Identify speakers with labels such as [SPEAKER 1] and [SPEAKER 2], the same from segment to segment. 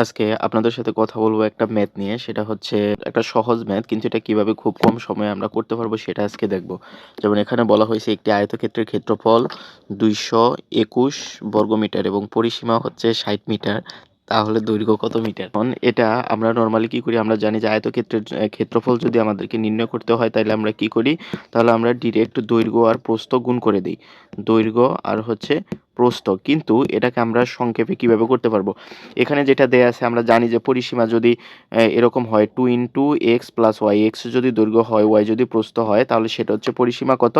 [SPEAKER 1] আজকে আপনাদের সাথে কথা বলব একটা ম্যাথ নিয়ে, সেটা হচ্ছে একটা সহজ ম্যাথ কিন্তু এটা কীভাবে খুব কম সময়ে আমরা করতে পারব সেটা আজকে দেখব। যেমন এখানে বলা হয়েছে একটি আয়তক্ষেত্রের ক্ষেত্রফল দুইশো একুশ বর্গমিটার এবং পরিসীমা হচ্ছে ষাট মিটার, তাহলে দৈর্ঘ্য কত মিটার? এখন এটা আমরা নর্মালি কি করি? আমরা জানি যে আয়তক্ষেত্রের ক্ষেত্রফল যদি আমাদেরকে নির্ণয় করতে হয় তাহলে আমরা কি করি? তাহলে আমরা ডিরেক্ট দৈর্ঘ্য আর প্রস্থ গুণ করে দিই। দৈর্ঘ্য আর হচ্ছে প্রস্থ। কিন্তু এটাকে আমরা সংক্ষেপে কীভাবে করতে পারব? এখানে যেটা দেয়া আছে, আমরা জানি যে পরিসীমা যদি এরকম হয় two into X plus Y X যদি দৈর্ঘ্য হয় ওয়াই যদি প্রস্থ হয়, তাহলে সেটা হচ্ছে পরিসীমা কত?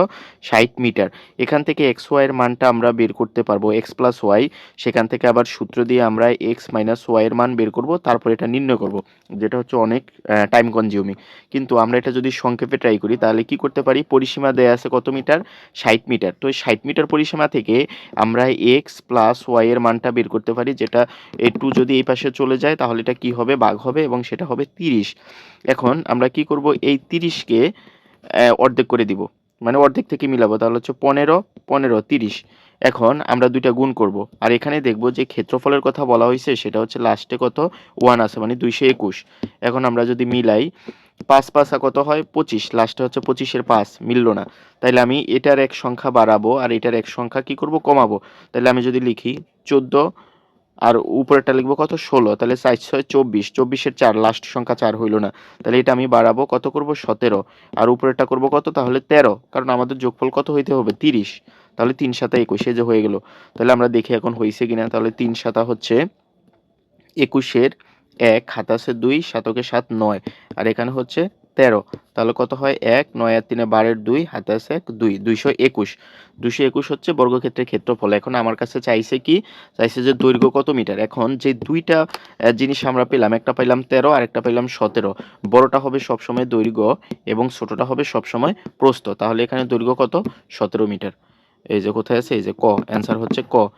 [SPEAKER 1] ষাট মিটার। এখান থেকে এক্স ওয়াইয়ের মানটা আমরা বের করতে পারব এক্স প্লাস ওয়াই সেখান থেকে আবার সূত্র দিয়ে আমরা এক্স মাইনাস ওয়াইয়ের মান বের করব, তারপর এটা নির্ণয় করব, যেটা হচ্ছে অনেক টাইম কনজিউমিং কিন্তু আমরা এটা যদি সংক্ষেপে ট্রাই করি, তাহলে কি করতে পারি? পরিসীমা দেয়া আছে কত মিটার? ষাট মিটার। তো ষাট মিটার পরিসীমা থেকে আমরা এক্স প্লাস ওয়াইয়ের মানটা বের করতে পারি, যেটা এই টু যদি এই পাশে চলে যায়, তাহলে এটা কি হবে? বাঘ হবে এবং সেটা হবে তিরিশ। এখন আমরা কি করব? এই তিরিশকে অর্ধেক করে দিব। মানে অর্ধেক থেকে মিলাবো, তাহলে হচ্ছে পনেরো পনেরো, তিরিশ। এখন আমরা দুইটা গুণ করব। আর এখানে দেখব যে ক্ষেত্রফলের কথা বলা হয়েছে, সেটা হচ্ছে লাস্টে কত? ওয়ান আছে মানে দুইশো একুশ। এখন আমরা যদি মিলাই পাঁচ পাঁচা কত হয়? পঁচিশ। লাস্টে হচ্ছে পঁচিশের পাঁচ। মিলল না। তাইলে আমি এটার এক সংখ্যা বাড়াবো আর এটার এক সংখ্যা কি করব? কমাবো। তাহলে আমি যদি লিখি চোদ্দ আর উপরেরটা লিখব কত? ষোলো। তাহলে সাইজ ছয় চব্বিশ। চব্বিশের চার। লাস্ট সংখ্যা চার হইল না। তাহলে এটা আমি বাড়াবো কত করব? সতেরো। আর উপরেরটা করব কত? তাহলে তেরো। কারণ আমাদের যোগফল কত হইতে হবে? তিরিশ। তাহলে তিন সাতা একুশে। যে হয়ে গেল। তাহলে আমরা দেখি এখন হয়েছে কিনা। তাহলে তিন সাতা হচ্ছে একুশের এক হাতাশে দুই, সাতকে সাত নয়। আর এখানে হচ্ছে তেরো। তাহলে কত হয়? এক, নয় আর তিনে বারের দুই হাতাশে এক, দুই, দুইশো একুশ। দুইশো একুশ হচ্ছে বর্গক্ষেত্রের ক্ষেত্রফল। এখন আমার কাছে চাইছে কি? চাইছে যে দৈর্ঘ্য কত মিটার? এখন যে দুইটা জিনিস আমরা পেলাম, একটা পাইলাম তেরো আর একটা পাইলাম সতেরো। বড়টা হবে সবসময় দৈর্ঘ্য এবং ছোটটা হবে সবসময় প্রস্থ। তাহলে এখানে দৈর্ঘ্য কত? সতেরো মিটার। এই যে কোথায় আছে? এই যে ক। অ্যান্সার হচ্ছে ক।